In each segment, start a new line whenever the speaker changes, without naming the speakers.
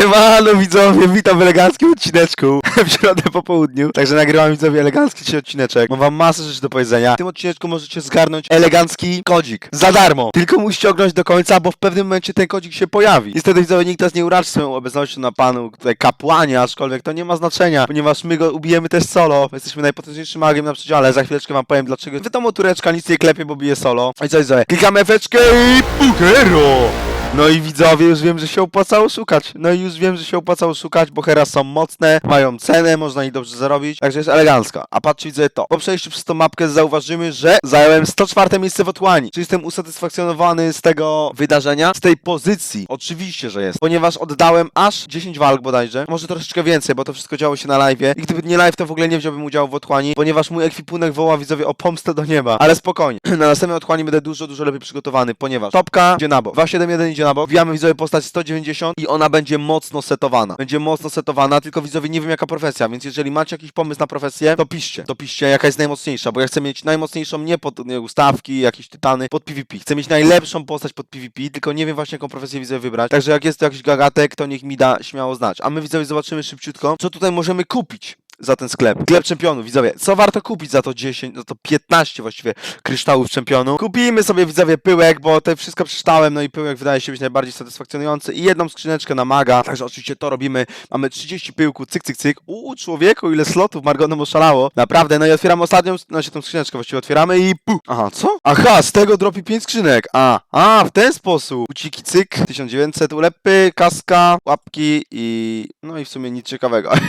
Siemano widzowie, witam w eleganckim odcineczku w środę po południu. Także nagrywam widzowie elegancki dzisiaj odcineczek. Mam wam masę rzeczy do powiedzenia. W tym odcineczku możecie zgarnąć elegancki kodzik. Za darmo. Tylko musicie oglądać do końca, bo w pewnym momencie ten kodzik się pojawi. Niestety widzowie nikt nas nie uraczy swoją obecnością na panu tutaj kapłanie, aczkolwiek to nie ma znaczenia, ponieważ my go ubijemy też solo. Jesteśmy najpotężniejszym magiem na przedziale. Za chwileczkę wam powiem dlaczego. Wiadomo, tureczka nic nie klepie, bo bije solo. I co widzowie? Klikamy efeczkę i pukero! No i widzowie, już wiem, że się opłacało szukać. No i już wiem, że się opłacało szukać, bo heras są mocne, mają cenę, można ich dobrze zarobić, także jest elegancka. A patrzcie, widzę to. Po przejściu przez tą mapkę zauważymy, że zająłem 104 miejsce w otłani. Czy jestem usatysfakcjonowany z tego wydarzenia? Z tej pozycji? Oczywiście, że jest. Ponieważ oddałem aż 10 walk bodajże. Może troszeczkę więcej, bo to wszystko działo się na live. I gdyby nie live, to w ogóle nie wziąłbym udziału w otchłani, ponieważ mój ekwipunek woła widzowie o pomstę do nieba. Ale spokojnie. na następnej otchłani będę dużo, dużo lepiej przygotowany, ponieważ topka idzie na bok. 271 idzie na bok. Wbijamy widzowie postać 190 i ona będzie mocno setowana. Będzie mocno setowana, tylko widzowie nie wiem jaka profesja, więc jeżeli macie jakiś pomysł na profesję, to piszcie. To piszcie jaka jest najmocniejsza, bo ja chcę mieć najmocniejszą nie pod nie, ustawki, jakieś tytany, pod PvP. Chcę mieć najlepszą postać pod PvP, tylko nie wiem właśnie jaką profesję widzowie wybrać. Także jak jest to jakiś gagatek, to niech mi da śmiało znać. A my widzowie zobaczymy szybciutko, co tutaj możemy kupić za ten sklep. Sklep czempionów, widzowie. Co warto kupić za to 10, za to 15 właściwie kryształów czempionu? Kupimy sobie, widzowie, pyłek, bo to wszystko przeczytałem, no i pyłek wydaje się być najbardziej satysfakcjonujący i jedną skrzyneczkę na maga, także oczywiście to robimy. Mamy 30 pyłku, cyk, cyk, cyk. Uuu, człowieku, ile slotów Margonem oszalało. Naprawdę, no i otwieram ostatnią, no się tą skrzyneczkę właściwie otwieramy i pu. Aha, co? Aha, z tego dropi 5 skrzynek. A, a, w ten sposób. Uciki, cyk, 1900 ulepy, kaska, łapki i... no i w sumie nic ciekawego.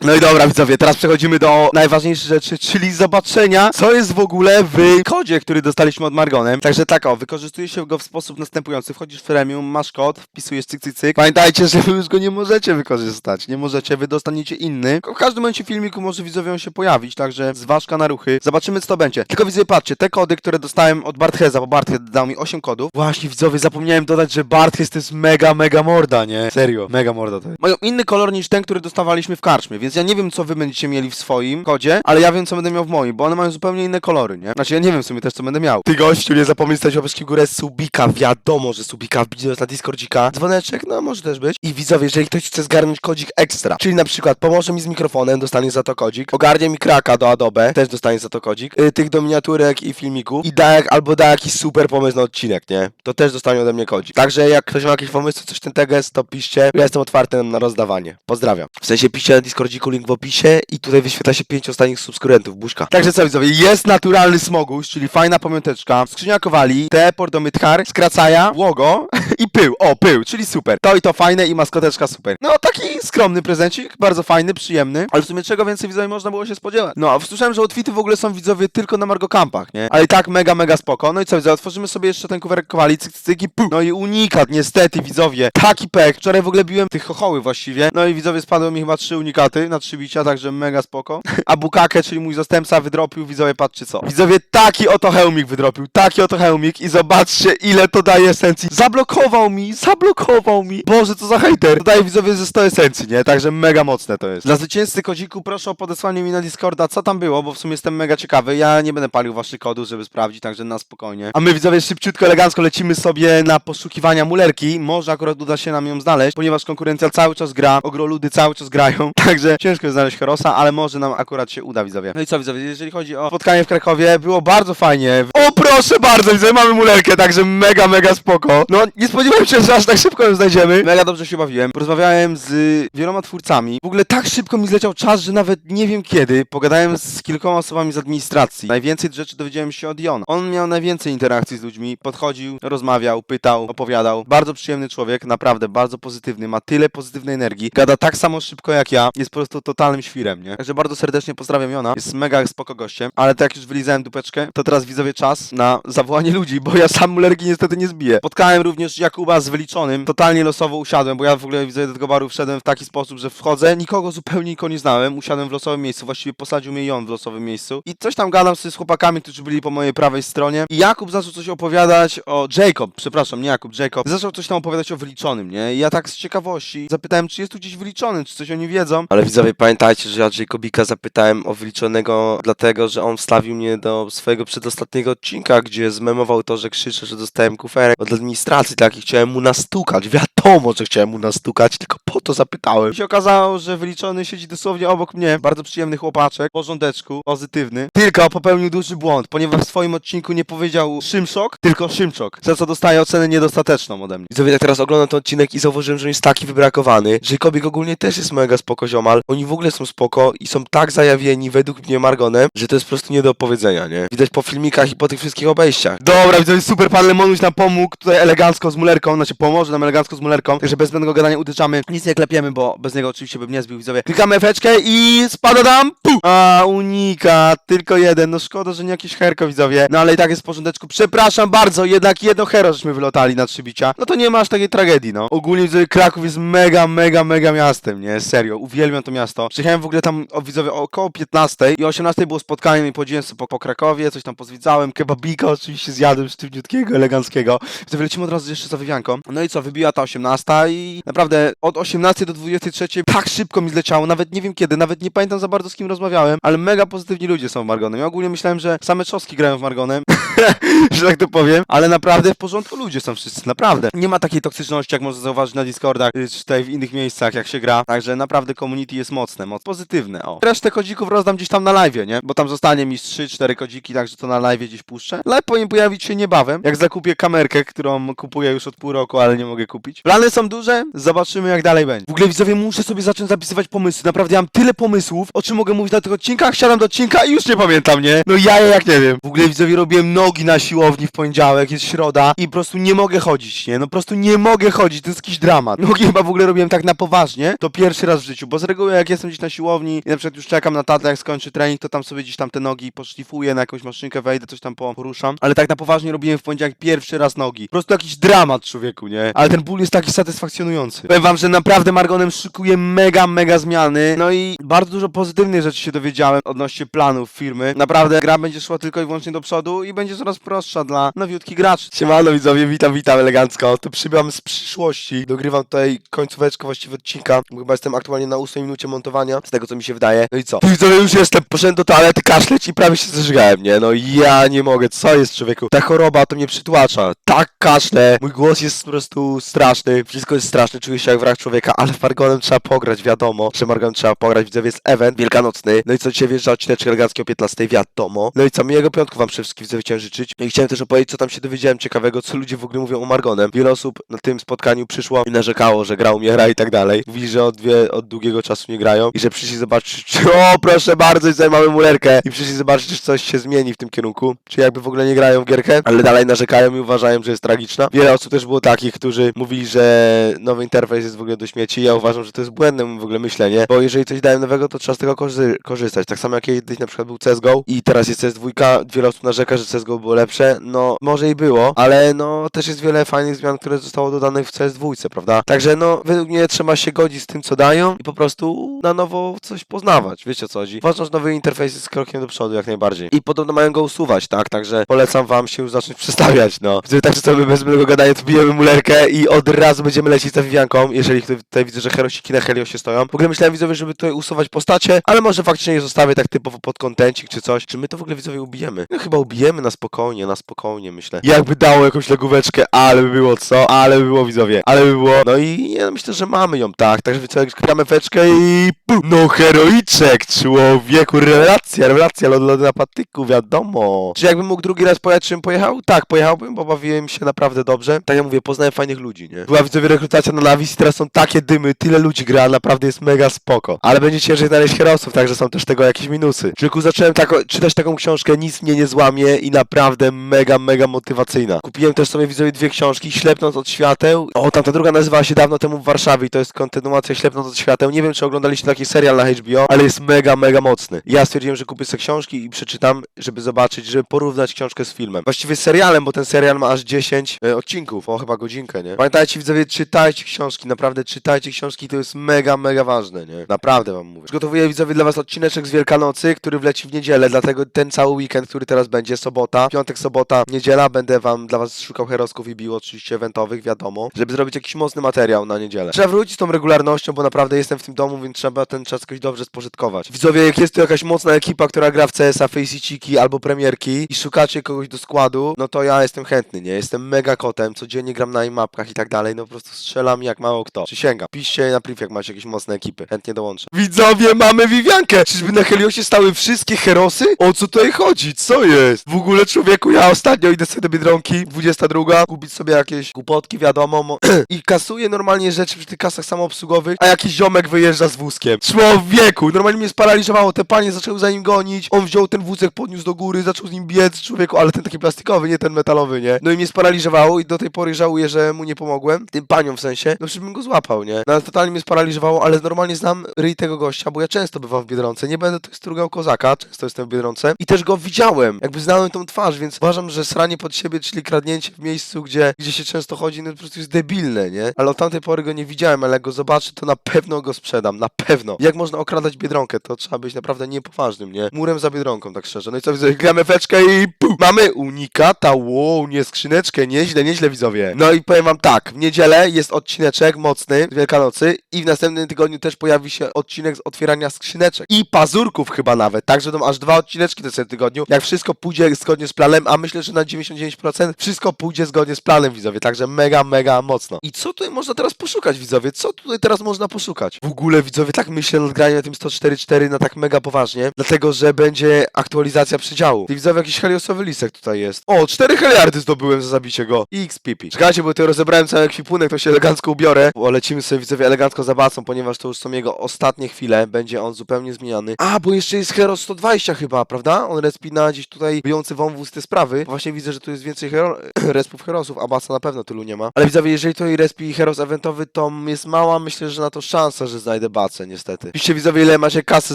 No i dobra, widzowie, teraz przechodzimy do najważniejszej rzeczy, czyli zobaczenia, co jest w ogóle w kodzie, który dostaliśmy od Margonem. Także tak, o, wykorzystuje się go w sposób następujący. Wchodzisz w premium, masz kod, wpisujesz cyk, cyk, cyk. Pamiętajcie, że wy już go nie możecie wykorzystać. Nie możecie, wy dostaniecie inny. W każdym momencie filmiku może widzowie on się pojawić, także zważka na ruchy. Zobaczymy, co to będzie. Tylko widzowie, patrzcie, te kody, które dostałem od Bartheza, bo Barthez dał mi 8 kodów. Właśnie, widzowie, zapomniałem dodać, że Barthez to jest mega, mega morda, nie? Serio, mega morda to jest. Mają inny kolor niż ten, który dostawaliśmy w karczmie, więc ja nie wiem, co wy będziecie mieli w swoim kodzie, ale ja wiem, co będę miał w moim, bo one mają zupełnie inne kolory, nie? Znaczy, ja nie wiem w sumie też, co będę miał. Ty gościu, nie zapomnij stać łapeczki w górę Subika, wiadomo, że Subika wbijesz na Discordzika. Dzwoneczek, no może też być. I widzowie, jeżeli ktoś chce zgarnąć kodzik ekstra, czyli na przykład pomoże mi z mikrofonem, dostanie za to kodzik, ogarnie mi kraka do Adobe, też dostanie za to kodzik, y, tych do miniaturek i filmików i da jak, albo da jakiś super pomysł na odcinek, nie? To też dostanie ode mnie kodzik. Także jak ktoś ma jakieś pomysły, coś ten teges, to piszcie. Ja jestem otwarty na rozdawanie. Pozdrawiam. W sensie piszcie na Discordziku, link w opisie i tutaj wyświetla się pięć ostatnich subskrybentów, buźka. Także co widzowie, jest naturalny smogus, czyli fajna pamiąteczka, skrzynia kowali, teleport do Mythar, skracaja, łogo i pył. O, pył, czyli super. To i to fajne i maskoteczka super. No taki skromny prezencik, bardzo fajny, przyjemny, ale w sumie czego więcej widzowie można było się spodziewać. No, słyszałem, że outfity w ogóle są widzowie tylko na Margo Campach, nie? Ale i tak mega, mega spoko. No i co widzowie, otworzymy sobie jeszcze ten kuwerek kowali, cyk, cyk, i pu. No i unikat, niestety widzowie. Taki pek. Wczoraj w ogóle biłem tych chochoły właściwie. No i widzowie spadły mi chyba trzy unikaty na trzy bicia, także mega spoko. A Bukake, czyli mój zastępca, wydropił, widzowie, patrzcie co. Widzowie, taki oto hełmik wydropił, taki oto hełmik i zobaczcie, ile to daje esencji. Zablokował mi, zablokował mi. Boże, co za hejter. To daje widzowie ze 100 esencji, nie? Także mega mocne to jest. Dla zwycięzcy kodziku proszę o podesłanie mi na Discorda, co tam było, bo w sumie jestem mega ciekawy. Ja nie będę palił waszych kodów, żeby sprawdzić, także na spokojnie. A my widzowie szybciutko, elegancko lecimy sobie na poszukiwania mulerki. Może akurat uda się nam ją znaleźć, ponieważ konkurencja cały czas gra, ogroludy cały czas grają, także ciężko jest znaleźć Herosa, ale może nam akurat się uda, widzowie. No i co, widzowie, jeżeli chodzi o spotkanie w Krakowie, było bardzo fajnie. O, proszę bardzo, widzowie, mamy mulerkę, także mega, mega spoko. No, nie spodziewałem się, że aż tak szybko ją znajdziemy. Mega dobrze się bawiłem. Porozmawiałem z wieloma twórcami. W ogóle tak szybko mi zleciał czas, że nawet nie wiem kiedy. Pogadałem z kilkoma osobami z administracji. Najwięcej rzeczy dowiedziałem się od Jona. On miał najwięcej interakcji z ludźmi. Podchodził, rozmawiał, pytał, opowiadał. Bardzo przyjemny człowiek, naprawdę bardzo pozytywny. Ma tyle pozytywnej energii. Gada tak samo szybko jak ja. Jest po prostu totalnym świrem, nie? Także bardzo serdecznie pozdrawiam Jona. Jest mega spoko gościem. Ale tak jak już wylizałem dupeczkę, to teraz widzowie czas na zawołanie ludzi, bo ja sam mulerki niestety nie zbiję. Spotkałem również Jakuba z wyliczonym. Totalnie losowo usiadłem, bo ja w ogóle widzę do tego baru wszedłem w taki sposób, że wchodzę, nikogo zupełnie nikogo nie znałem, usiadłem w losowym miejscu, właściwie posadził mnie i on w losowym miejscu i coś tam gadam sobie z chłopakami, którzy byli po mojej prawej stronie i Jakub zaczął coś opowiadać o... Jacob, przepraszam, nie Jakub, Jacob, zaczął coś tam opowiadać o wyliczonym, nie? I ja tak z ciekawości zapytałem, czy jest tu gdzieś wyliczony, czy coś oni wiedzą.
Ale widzowie, pamiętajcie, że ja Jacobika zapytałem o wyliczonego, dlatego że on wstawił mnie do swojego przedostatniego odcinka, gdzie zmemował to, że krzyczę, że dostałem kuferek od administracji, tak i chciałem mu nastukać. Wiadomo, że chciałem mu nastukać, tylko po to zapytałem.
I się okazało, że wyliczony siedzi dosłownie obok mnie. Bardzo przyjemny chłopaczek, porządeczku, pozytywny. Tylko popełnił duży błąd, ponieważ w swoim odcinku nie powiedział Szymszok, tylko Szymczok. Za co dostaje ocenę niedostateczną ode mnie.
Widzowie, tak teraz oglądam ten odcinek i zauważyłem, że on jest taki wybrakowany. Jacobik ogólnie też jest mega spoko ziomal. Oni w ogóle są spoko i są tak zajawieni według mnie Margonem, że to jest po prostu nie do opowiedzenia, nie? Widać po filmikach i po tych wszystkich obejściach.
Dobra, widzowie, super pan Lemonuś nam pomógł tutaj elegancko z mulerką, znaczy pomoże nam elegancko z mulerką, także bez zbędnego gadania utyczamy, nic nie klepiemy, bo bez niego oczywiście bym nie zbił, widzowie. Klikamy F-eczkę i spada tam, pu! A, unika, tylko jeden, no szkoda, że nie jakieś herko, widzowie, no ale i tak jest w porządeczku, przepraszam bardzo, jednak jedno hero żeśmy wylotali na trzy bicia, no to nie ma aż takiej tragedii, no. Ogólnie, widzowie, Kraków jest mega, mega, mega miastem, nie, serio, uwielbiam to miasto. Przyjechałem w ogóle tam, o, widzowie, około 15 i o 18 było spotkanie, i podzieliłem sobie po, po Krakowie, coś tam pozwiedzałem, kebabika oczywiście zjadłem sztywniutkiego, eleganckiego. Widzowie, lecimy od razu jeszcze za wywianką. No i co, wybiła ta 18 i naprawdę od 18 do 23 tak szybko mi zleciało, nawet nie wiem kiedy, nawet nie pamiętam za bardzo z kim rozmawiałem, ale mega pozytywni ludzie są w Margonem. Ja ogólnie myślałem, że same czoski grają w Margonem, że tak to powiem, ale naprawdę w porządku ludzie są wszyscy, naprawdę. Nie ma takiej toksyczności, jak można zauważyć na Discordach, czy tutaj w innych miejscach, jak się gra, także naprawdę community jest mocne, moc pozytywne, o. Resztę kodzików rozdam gdzieś tam na live, nie? Bo tam zostanie mi z 3-4 kodziki, także to na live gdzieś puszczę. Live powinien pojawić się niebawem, jak zakupię kamerkę, którą kupuję już od pół roku, ale nie mogę kupić. Plany są duże, zobaczymy jak dalej będzie. W ogóle widzowie, muszę sobie zacząć zapisywać pomysły, naprawdę ja mam tyle pomysłów, o czym mogę mówić na tych odcinkach, siadam do odcinka i już nie pamiętam, nie? No ja jak nie wiem. W ogóle widzowie, robiłem nogi na siłowni w poniedziałek, jest środa i po prostu nie mogę chodzić, nie? No po prostu nie mogę chodzić, to jest jakiś dramat. Nogi chyba w ogóle robiłem tak na poważnie, to pierwszy raz w życiu, bo z reguły jak jestem gdzieś na siłowni i na przykład już czekam na tatę, jak skończy trening, to tam sobie gdzieś tam te nogi poszlifuję, na jakąś maszynkę wejdę, coś tam po- poruszam, ale tak na poważnie robiłem w poniedziałek pierwszy raz nogi. Po prostu jakiś dramat, człowieku, nie? Ale ten ból jest taki satysfakcjonujący. Powiem wam, że naprawdę Margonem szykuje mega, mega zmiany, no i bardzo dużo pozytywnych rzeczy się dowiedziałem odnośnie planów firmy. Naprawdę gra będzie szła tylko i wyłącznie do przodu i będzie coraz prostsza dla nowiutkich graczy. Siemano widzowie, witam, witam elegancko. Tu przybywam z przyszłości. Dogrywam tutaj końcóweczkę właściwie odcinka. Chyba jestem aktualnie na 8 minucie montowania, z tego co mi się wydaje. No i co? Widzowie już jestem, poszedłem do toalety kaszleć i prawie się zażygałem, nie? No ja nie mogę, co jest człowieku? Ta choroba to mnie przytłacza. Tak kaszle, mój głos jest po prostu straszny, wszystko jest straszne, czuję się jak wrak człowieka, ale Fargonem trzeba pograć, wiadomo, że Margonem trzeba pograć. Widzowie, jest event wielkanocny. No i co dzisiaj wjeżdża odcinek elegancki o 15, wiadomo. No i co, miłego piątku wam wszystkim widzowie chciałem życzyć. I chciałem też opowiedzieć, co tam się dowiedziałem ciekawego, co ludzie w ogóle mówią o Margonem. Wiele osób na tym spotkaniu przyszło i narzekało, że gra umiera i tak dalej. Mówili, że od, wie, od długiego czasu nie grają i że przyszli zobaczyć, czy o proszę bardzo, i tutaj mamy mulerkę i przyszli zobaczyć, czy coś się zmieni w tym kierunku, czy jakby w ogóle nie grają w gierkę, ale dalej narzekają i uważają, że jest tragiczna. Wiele osób też było takich, którzy mówili, że nowy interfejs jest w ogóle do śmieci. Ja uważam, że to jest błędne w ogóle myślenie, bo jeżeli coś dają nowego, to trzeba z tego korzy- korzystać. Tak samo jak kiedyś na przykład był CSGO i teraz jest CS2, wiele osób narzeka, że CSGO było lepsze. No, może i było, ale no też jest wiele fajnych zmian, które zostało dodanych w CS2, prawda? Także no, według mnie trzeba się godzić z tym, co dają i po prostu na nowo coś poznawać. Wiecie o co chodzi? Uważam, że nowy interfejs jest krokiem do przodu jak najbardziej. I podobno mają go usuwać, tak? Także polecam wam się już zacząć przestawiać, no. Gdyby tak sobie bez mojego gadania, to bijemy mulerkę i od razu będziemy lecieć za wywianką, jeżeli tutaj, widzę, że herosiki na Heliosie stoją. W ogóle myślałem widzowie, żeby tutaj usuwać postacie, ale może faktycznie je zostawię tak typowo pod kontencik czy coś. Czy my to w ogóle widzowie ubijemy? No chyba ubijemy na spokojnie, na spokojnie myślę. Jakby dało jakąś legóweczkę, ale by było co? Ale by było widzowie, ale by było. No i ja myślę, że mamy ją, tak. Także klikamy feczkę i. No heroiczek, człowieku, rewelacja, rewelacja, lody, lody na patyku, wiadomo. Czy jakbym mógł drugi raz pojechać, czym pojechał? Tak, pojechałbym, bo bawiłem się naprawdę dobrze. Tak jak mówię, poznałem fajnych ludzi, nie? Była widzowie rekrutacja na Lavis i teraz są takie dymy, tyle ludzi gra, naprawdę jest mega spoko. Ale będzie ciężej znaleźć herosów, także są też tego jakieś minusy. Człowieku, zacząłem tako, czytać taką książkę, nic mnie nie złamie i naprawdę mega, mega motywacyjna. Kupiłem też sobie widzowie dwie książki, Ślepnąc od świateł. O, tam ta druga nazywała się dawno temu w Warszawie i to jest kontynuacja Ślepnąc od świateł. Nie wiem, czy oglądaliście taki serial na HBO, ale jest mega, mega mocny. Ja stwierdziłem, że kupię sobie książki i przeczytam, żeby zobaczyć, żeby porównać książkę z filmem. Właściwie serialem, bo ten serial ma aż 10 e, odcinków, o chyba godzinkę, nie? Pamiętajcie widzowie, czytajcie książki, naprawdę czytajcie książki.
książki to jest mega, mega ważne, nie? Naprawdę wam mówię. Przygotowuję widzowie dla was odcineczek z Wielkanocy, który wleci w niedzielę, dlatego ten cały weekend, który teraz będzie, sobota, piątek, sobota, niedziela, będę wam dla was szukał herosków i bił oczywiście eventowych, wiadomo, żeby zrobić jakiś mocny materiał na niedzielę. Trzeba wrócić z tą regularnością, bo naprawdę jestem w tym domu, więc trzeba ten czas jakoś dobrze spożytkować. Widzowie, jak jest tu jakaś mocna ekipa, która gra w CS-a, Faceciki albo premierki i szukacie kogoś do składu, no to ja jestem chętny, nie? Jestem mega kotem, codziennie gram na mapkach i tak dalej, no po prostu strzelam jak mało kto. Przysięgam. Piszcie na priv, jak macie jakieś mocne ekipy. Chętnie dołączę. Widzowie, mamy Viviankę! Czyżby na Heliosie stały wszystkie herosy? O co tutaj chodzi? Co jest? W ogóle człowieku, ja ostatnio idę sobie do Biedronki, 22, kupić sobie jakieś głupotki, wiadomo, mo- i kasuję normalnie rzeczy przy tych kasach samoobsługowych, a jakiś ziomek wyjeżdża z wózkiem. Człowieku, normalnie mnie sparaliżowało, te panie zaczęły za nim gonić, on wziął ten wózek, podniósł do góry, zaczął z nim biec, człowieku, ale ten taki plastikowy, nie ten metalowy, nie? No i mnie sparaliżowało i do tej pory żałuję, że mu nie pomogłem, tym paniom w sensie, no przecież bym go złapał, nie? No ale totalnie mnie sparaliżowało, ale normalnie znam ryj tego gościa, bo ja często bywam w Biedronce, nie będę tutaj strugał kozaka, często jestem w Biedronce. I też go widziałem, jakby znałem tą twarz, więc uważam, że sranie pod siebie, czyli kradnięcie w miejscu, gdzie, gdzie się często chodzi, no po prostu jest debilne, nie? Ale od tamtej pory go nie widziałem, ale jak go zobaczę, to na pewno go sprzedam, na pewno. Jak można okradać Biedronkę? To trzeba być naprawdę niepoważnym, nie? Murem za Biedronką, tak szczerze. No i co, widzę, gramy feczkę i pum, mamy unikata, wow, nie skrzyneczkę, nieźle, nieźle widzowie. No i powiem wam tak, w niedzielę jest odcineczek mocny z Wielkanocy i w następnym tygodniu też pojawi się odcinek z otwierania skrzyneczek i pazurków chyba nawet, także będą aż dwa odcineczki w następnym tygodniu. Jak wszystko pójdzie zgodnie z planem, a myślę, że na 99% wszystko pójdzie zgodnie z planem widzowie, także mega, mega mocno. I co tutaj można teraz poszukać widzowie? Co tutaj teraz można poszukać? W ogóle widzowie, tak myślę nad graniem tym 104.4 na tak mega poważnie, dlatego, że będzie aktualizacja przedziału. I widzowie, jakiś heliosowy lisek tutaj jest. O, 4 heliardy zdobyłem za zabicie go. XPP. Czekajcie, bo tutaj rozebrałem cały ekwipunek, to się elegancko ubiorę. Bo lecimy sobie widzowie elegancko za bacą, ponieważ to już są jego ostatnie chwile. Będzie on zupełnie zmieniony. A, bo jeszcze jest Hero 120 chyba, prawda? On respi na gdzieś tutaj wyjący wąwóz te sprawy. Właśnie widzę, że tu jest więcej hero... respów herosów, a baca na pewno tylu nie ma. Ale widzowie, jeżeli to i respi heros eventowy, to jest mała, myślę, że na to szansa, że znajdę bacę, niestety. Piszcie widzowie, ile macie kasy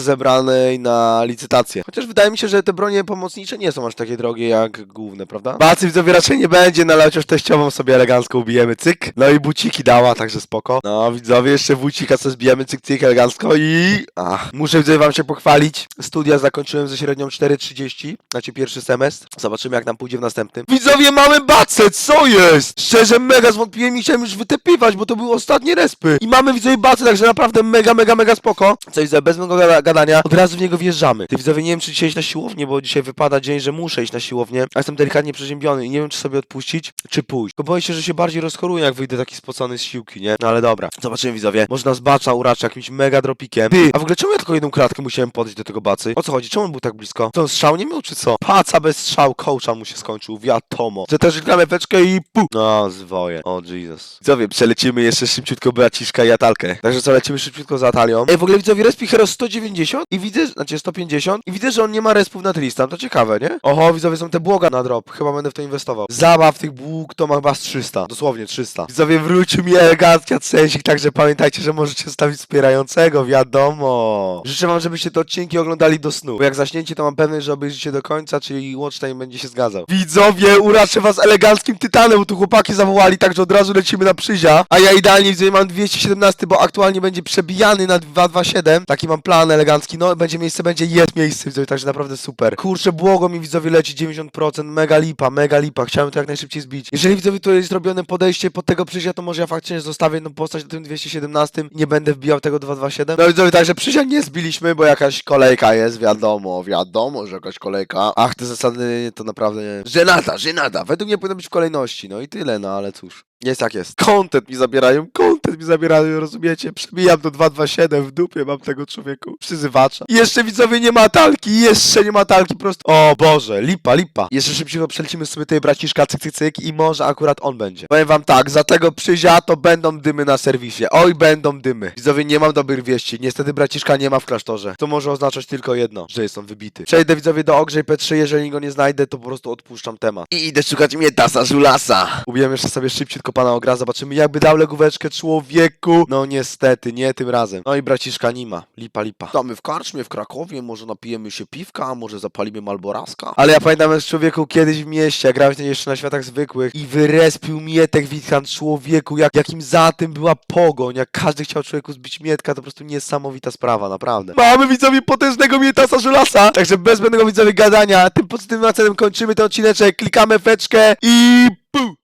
zebranej na licytację. Chociaż wydaje mi się, że te bronie pomocnicze nie są aż takie drogie jak główne, prawda? Bacy widzowie raczej nie będzie, no ale chociaż teściową sobie elegancko ubijemy, cyk. No i buciki dała, także spoko. No widzowie, jeszcze bucika sobie zbijemy, cyk, cyk, elegancko i... Ach, muszę widzowie wam się pochwalić. Studia zakończyłem ze średnią 4,30, znaczy pierwszy semestr. Zobaczymy jak nam pójdzie w następnym. Widzowie, mamy bacę, co jest? Szczerze, mega zwątpiłem i chciałem już wytepywać, bo to były ostatnie respy. I mamy widzowie bacę, także naprawdę mega, mega, mega spoko. Co widzowie, bez mojego gada- gadania, od razu w niego wjeżdżamy. Ty widzowie, nie wiem czy dzisiaj iść na siłownię, bo dzisiaj wypada dzień, że muszę iść na siłownię, a jestem delikatnie przeziębiony i nie wiem czy sobie odpuścić, czy pójść. Bo boję się, że się bardziej rozchoruję, jak wyjdę taki spocony z siłki, nie? No ale dobra, zobaczymy widzowie. Można z bacza jakimś mega dropikiem. Ty, a w ogóle czemu ja tylko jedną kratkę musiałem podejść do tego bacy? O co chodzi? Czemu on był tak blisko? To strzał nie miał, czy co? Paca bez strzał, coacha mu się skończył, wiadomo. Że też gramy feczkę i pu. No, zwoje. O Jesus. Widzowie, przelecimy jeszcze szybciutko braciszka i Atalkę. Także co, lecimy szybciutko za Atalią. Ej, w ogóle widzowie, respi hero 190 i widzę, znaczy 150 i widzę, że on nie ma respów na Tristan, to ciekawe, nie? Oho, widzowie, są te błoga na drop, chyba będę w to inwestował. Zabaw tych błóg to ma chyba z 300, dosłownie 300. Widzowie, wrócił mi elegancki sensik, także pamiętajcie, że możecie zostawić wspierającego, wiadomo. Życzę wam, żebyście te odcinki oglądali do snu, bo jak zaśnięcie, to mam pewność, że obejrzycie do końca, czyli watch time będzie się zgadzał. Widzowie, uraczę was eleganckim tytanem, bo tu chłopaki zawołali, także od razu lecimy na przyzia. A ja idealnie widzę, mam 217, bo aktualnie będzie przebijany na 227. Taki mam plan elegancki. No, będzie miejsce, będzie jest miejsce, widzowie, także naprawdę super. Kurczę, błogo mi widzowie leci 90%, mega lipa, mega lipa. Chciałem to jak najszybciej zbić. Jeżeli widzowie to jest zrobione podejście pod tego przyzia, to może ja faktycznie zostawię no postać na tym 217 i nie będę wbijał tego 227. No widzowie, także przyzia nie zbiliśmy, bo jakaś kolejka jest, wiadomo, wiadomo, że jakaś kolejka. Ach, te zasady to naprawdę nie. Żenada, żenada. Według mnie powinno być w kolejności, no i tyle, no ale cóż. Jest jak jest. Content mi zabierają, content mi zabierają, rozumiecie? Przebijam do 227 w dupie, mam tego człowieku. Przyzywacza. I jeszcze widzowie nie ma talki, jeszcze nie ma talki, prosto. O Boże, lipa, lipa. Jeszcze szybciej przelecimy sobie tutaj braciszka, cyk, cyk, cyk i może akurat on będzie. Powiem wam tak, za tego przyzia to będą dymy na serwisie. Oj, będą dymy. Widzowie, nie mam dobrych wieści. Niestety braciszka nie ma w klasztorze. To może oznaczać tylko jedno, że jest on wybity. Przejdę widzowie do Ogrzej P3, jeżeli go nie znajdę, to po prostu odpuszczam temat. I idę szukać Mietasa Żulasa. Ubijam jeszcze sobie szybciutko wykopana ogra, zobaczymy jakby dał legóweczkę człowieku. No niestety, nie tym razem. No i braciszka nie ma, lipa lipa. Damy w karczmie w Krakowie, może napijemy się piwka, może zapalimy malboraska. Ale ja pamiętam jak człowieku kiedyś w mieście, ja grałem jeszcze na światach zwykłych i wyrespił Mietek Witkan człowieku, jak, jakim za tym była pogoń, jak każdy chciał człowieku zbić Mietka, to po prostu niesamowita sprawa, naprawdę. Mamy widzowie potężnego Mietasa Żulasa, także bez zbędnego widzowie gadania, tym pozytywnym akcentem kończymy ten odcineczek, klikamy feczkę i... Pu!